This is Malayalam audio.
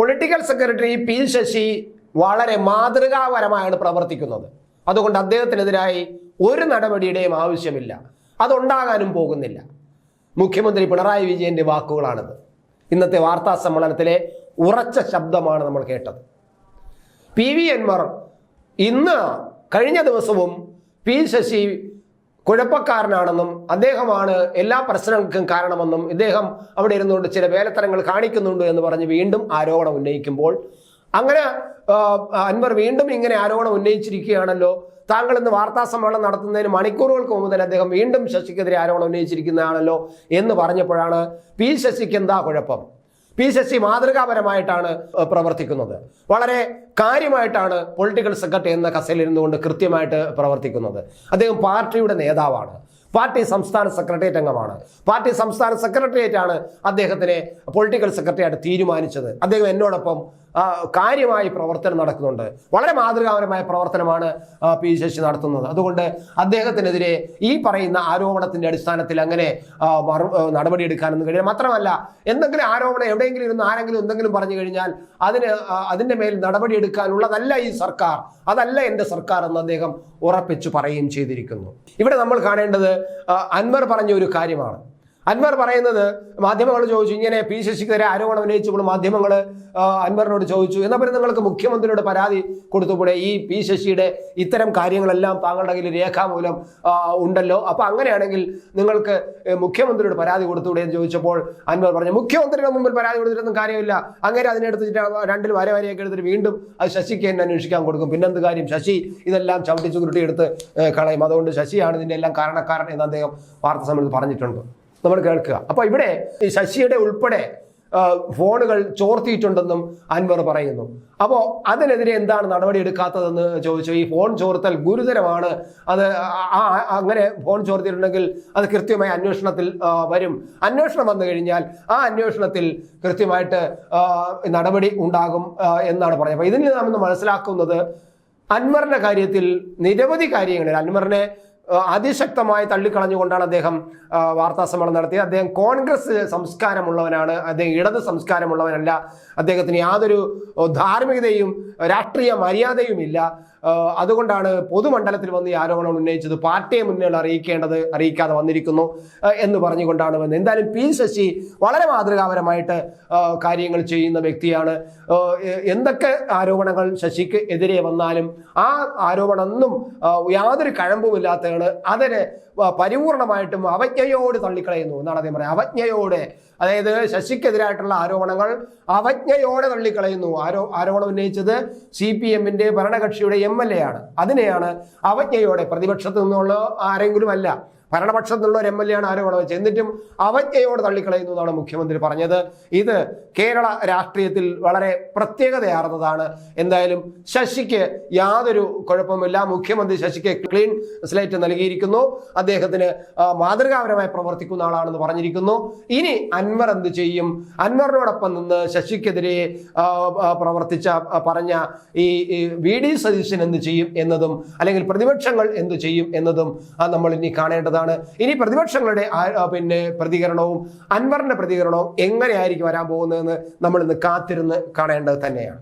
പൊളിറ്റിക്കൽ സെക്രട്ടറി പി ശശി വളരെ മാതൃകാപരമായാണ് പ്രവർത്തിക്കുന്നത്. അതുകൊണ്ട് അദ്ദേഹത്തിനെതിരായി ഒരു നടപടിയുടെയും ആവശ്യമില്ല. അതുണ്ടാകാനും പോകുന്നില്ല. മുഖ്യമന്ത്രി പിണറായി വിജയന്റെ വാക്കുകളാണിത്. ഇന്നത്തെ വാർത്താ സമ്മേളനത്തിലെ ഉറച്ച ശബ്ദമാണ് നമ്മൾ കേട്ടത്. പി വി എൻമർ ഇന്ന് കഴിഞ്ഞ ദിവസവും പി ശശി കുഴപ്പക്കാരനാണെന്നും അദ്ദേഹമാണ് എല്ലാ പ്രശ്നങ്ങൾക്കും കാരണമെന്നും ഇദ്ദേഹം അവിടെ ഇരുന്നുകൊണ്ട് ചില വേലത്തരങ്ങൾ കാണിക്കുന്നുണ്ട് എന്ന് പറഞ്ഞ് വീണ്ടും ആരോപണം ഉന്നയിക്കുമ്പോൾ അങ്ങനെ അൻവർ വീണ്ടും ഇങ്ങനെ ആരോപണം ഉന്നയിച്ചിരിക്കുകയാണല്ലോ. താങ്കൾ ഇന്ന് വാർത്താ സമ്മേളനം നടത്തുന്നതിന് മണിക്കൂറുകൾക്ക് മുമ്പ് തന്നെ അദ്ദേഹം വീണ്ടും ശശിക്കെതിരെ ആരോപണം ഉന്നയിച്ചിരിക്കുന്നതാണല്ലോ എന്ന് പറഞ്ഞപ്പോഴാണ് പി ശശിക്ക് എന്താ കുഴപ്പം? പി ശശി മാതൃകാപരമായിട്ടാണ് പ്രവർത്തിക്കുന്നത്. വളരെ കാര്യമായിട്ടാണ് പൊളിറ്റിക്കൽ സെക്രട്ടറി എന്ന കസയിലിരുന്നുകൊണ്ട് കൃത്യമായിട്ട് പ്രവർത്തിക്കുന്നത്. അദ്ദേഹം പാർട്ടിയുടെ നേതാവാണ്. പാർട്ടി സംസ്ഥാന സെക്രട്ടേറിയറ്റ് അംഗമാണ്. പാർട്ടി സംസ്ഥാന സെക്രട്ടേറിയറ്റ് ആണ് അദ്ദേഹത്തിനെ പൊളിറ്റിക്കൽ സെക്രട്ടറി ആയിട്ട് തീരുമാനിച്ചത്. അദ്ദേഹം എന്നോടൊപ്പം കാര്യമായി പ്രവർത്തനം നടക്കുന്നുണ്ട്. വളരെ മാതൃകാപരമായ പ്രവർത്തനമാണ് പി ശശി നടത്തുന്നത്. അതുകൊണ്ട് അദ്ദേഹത്തിനെതിരെ ഈ പറയുന്ന ആരോപണത്തിന്റെ അടിസ്ഥാനത്തിൽ അങ്ങനെ നടപടി നടപടിയെടുക്കാനൊന്നും കഴിയില്ല. മാത്രമല്ല എന്തെങ്കിലും ആരോപണം എവിടെയെങ്കിലും ഇരുന്ന് ആരെങ്കിലും എന്തെങ്കിലും പറഞ്ഞു കഴിഞ്ഞാൽ അതിന് അതിന്റെ മേൽ നടപടിയെടുക്കാനുള്ളതല്ല ഈ സർക്കാർ. അതല്ല എന്റെ സർക്കാർ എന്ന് അദ്ദേഹം ഉറപ്പിച്ചു പറയുകയും ചെയ്തിരിക്കുന്നു. ഇവിടെ നമ്മൾ കാണേണ്ടത് അൻവർ പറഞ്ഞ ഒരു കാര്യമാണ്. അൻവർ പറയുന്നത് മാധ്യമങ്ങൾ ചോദിച്ചു ഇങ്ങനെ പി ശശിക്കെതിരെ ആരോപണം ഉന്നയിച്ചപ്പോൾ മാധ്യമങ്ങൾ അൻവറിനോട് ചോദിച്ചു. എന്നാൽ പിന്നെ നിങ്ങൾക്ക് മുഖ്യമന്ത്രിയോട് പരാതി കൊടുത്തുകൂടെ ഈ പി ശശിയുടെ ഇത്തരം കാര്യങ്ങളെല്ലാം താങ്കളുടെ കയ്യിൽ രേഖാമൂലം ഉണ്ടല്ലോ. അപ്പൊ അങ്ങനെയാണെങ്കിൽ നിങ്ങൾക്ക് മുഖ്യമന്ത്രിയോട് പരാതി കൊടുത്തുകൂടെ എന്ന് ചോദിച്ചപ്പോൾ അൻവർ പറഞ്ഞു മുഖ്യമന്ത്രിയുടെ മുമ്പിൽ പരാതി കൊടുത്തിട്ടൊന്നും കാര്യമില്ല. അങ്ങനെ അതിനെടുത്തിട്ട് രണ്ടിൽ വരെ വരെയൊക്കെ എടുത്തിട്ട് വീണ്ടും അത് ശശിക്ക് തന്നെ അന്വേഷിക്കാൻ കൊടുക്കും. പിന്നെന്ത് കാര്യം? ശശി ഇതെല്ലാം ചവിട്ടി ചുരുട്ടി എടുത്ത് കളയും. അതുകൊണ്ട് ശശിയാണ് ഇതിന്റെ എല്ലാം കാരണക്കാരൻ എന്ന് അദ്ദേഹം വാർത്താ സമ്മേളനത്തിൽ പറഞ്ഞിട്ടുണ്ട്. നമ്മൾ കേൾക്കുക. അപ്പൊ ഇവിടെ ഈ ശശിയുടെ ഉൾപ്പെടെ ഫോണുകൾ ചോർത്തിയിട്ടുണ്ടെന്നും അൻവർ പറയുന്നു. അപ്പോൾ അതിനെതിരെ എന്താണ് നടപടി എടുക്കാത്തതെന്ന് ചോദിച്ചു. ഈ ഫോൺ ചോർത്തൽ ഗുരുതരമാണ്. അത് അങ്ങനെ ഫോൺ ചോർത്തിയിട്ടുണ്ടെങ്കിൽ അത് കൃത്യമായി അന്വേഷണത്തിൽ വരും. അന്വേഷണം വന്നു കഴിഞ്ഞാൽ ആ അന്വേഷണത്തിൽ കൃത്യമായിട്ട് നടപടി ഉണ്ടാകും എന്നാണ് പറയുന്നത് അപ്പോൾ ഇതിൽ നാം മനസ്സിലാക്കുന്നത് അൻവറിന്റെ കാര്യത്തിൽ നിരവധി കാര്യങ്ങളിൽ അൻവറിനെ അതിശക്തമായി തള്ളിക്കളഞ്ഞുകൊണ്ടാണ് അദ്ദേഹം വാർത്താ സമ്മേളനം നടത്തിയത്. അദ്ദേഹം കോൺഗ്രസ് സംസ്കാരമുള്ളവനാണ്. അദ്ദേഹം ഇടത് സംസ്കാരമുള്ളവനല്ല. അദ്ദേഹത്തിന് യാതൊരു ധാർമ്മികതയും രാഷ്ട്രീയ മര്യാദയും ഇല്ല ആ, അതുകൊണ്ടാണ് പൊതുമണ്ഡലത്തിൽ വന്ന് ഈ ആരോപണം ഉന്നയിച്ചത്. പാർട്ടിയെ മുന്നിൽ അറിയിക്കേണ്ടത് അറിയിക്കാതെ വന്നിരിക്കുന്നു എന്ന് പറഞ്ഞുകൊണ്ടാണ് വന്നത്. എന്തായാലും പി ശശി വളരെ മാതൃകാപരമായിട്ട് കാര്യങ്ങൾ ചെയ്യുന്ന വ്യക്തിയാണ്. എന്തൊക്കെ ആരോപണങ്ങൾ ശശിക്ക് എതിരെ വന്നാലും ആ ആരോപണമൊന്നും യാതൊരു കഴമ്പുമില്ലാത്തതാണ്. അതിനെ പരിപൂർണമായിട്ടും അവജ്ഞയോട് തള്ളിക്കളയുന്നു എന്നാണ് അദ്ദേഹം പറയുന്നത്. അവജ്ഞയോടെ അതായത് ശശിക്കെതിരായിട്ടുള്ള ആരോപണങ്ങൾ അവജ്ഞയോടെ തള്ളിക്കളയുന്നു. ആരോ ആരോപണം ഉന്നയിച്ചത് സി പി എമ്മിന്റെ ഭരണകക്ഷിയുടെ എം എൽ എ ആണ്. അതിനെയാണ് അവജ്ഞയോടെ പ്രതിപക്ഷത്ത് നിന്നുള്ള ആരെങ്കിലും അല്ല ഭരണപക്ഷത്തു നിന്നുള്ള ഒരു എം എൽ എ ആണ് ആരോപണം വെച്ചത് എന്നിട്ടും അവജ്ഞയോട് തള്ളിക്കളയുന്നു എന്നാണ് മുഖ്യമന്ത്രി പറഞ്ഞത്. ഇത് കേരള രാഷ്ട്രീയത്തിൽ വളരെ പ്രത്യേകതയാർന്നതാണ്. എന്തായാലും ശശിക്ക് യാതൊരു കുഴപ്പമില്ല മുഖ്യമന്ത്രി ശശിക്ക് ക്ലീൻ സ്ലേറ്റ് നൽകിയിരിക്കുന്നു. അദ്ദേഹത്തിന് മാതൃകാപരമായി പ്രവർത്തിക്കുന്ന ആളാണെന്ന് പറഞ്ഞിരിക്കുന്നു. ഇനി അൻവർ എന്ത് ചെയ്യും? അൻവറിനോടൊപ്പം നിന്ന് ശശിക്കെതിരെ പ്രവർത്തിച്ച പറഞ്ഞ ഈ വി ഡി സതീശൻ എന്ത് ചെയ്യും എന്നതും അല്ലെങ്കിൽ പ്രതിപക്ഷങ്ങൾ എന്ത് ചെയ്യും എന്നതും നമ്മൾ ഇനി കാണേണ്ടതാണ്. ഇനി പ്രതിപക്ഷങ്ങളുടെ പിന്നെ പ്രതികരണവും അൻവറിന്റെ പ്രതികരണവും എങ്ങനെയായിരിക്കും വരാൻ പോകുന്നതെന്ന് നമ്മൾ ഇന്ന് കാത്തിരുന്ന് കാണേണ്ടത് തന്നെയാണ്.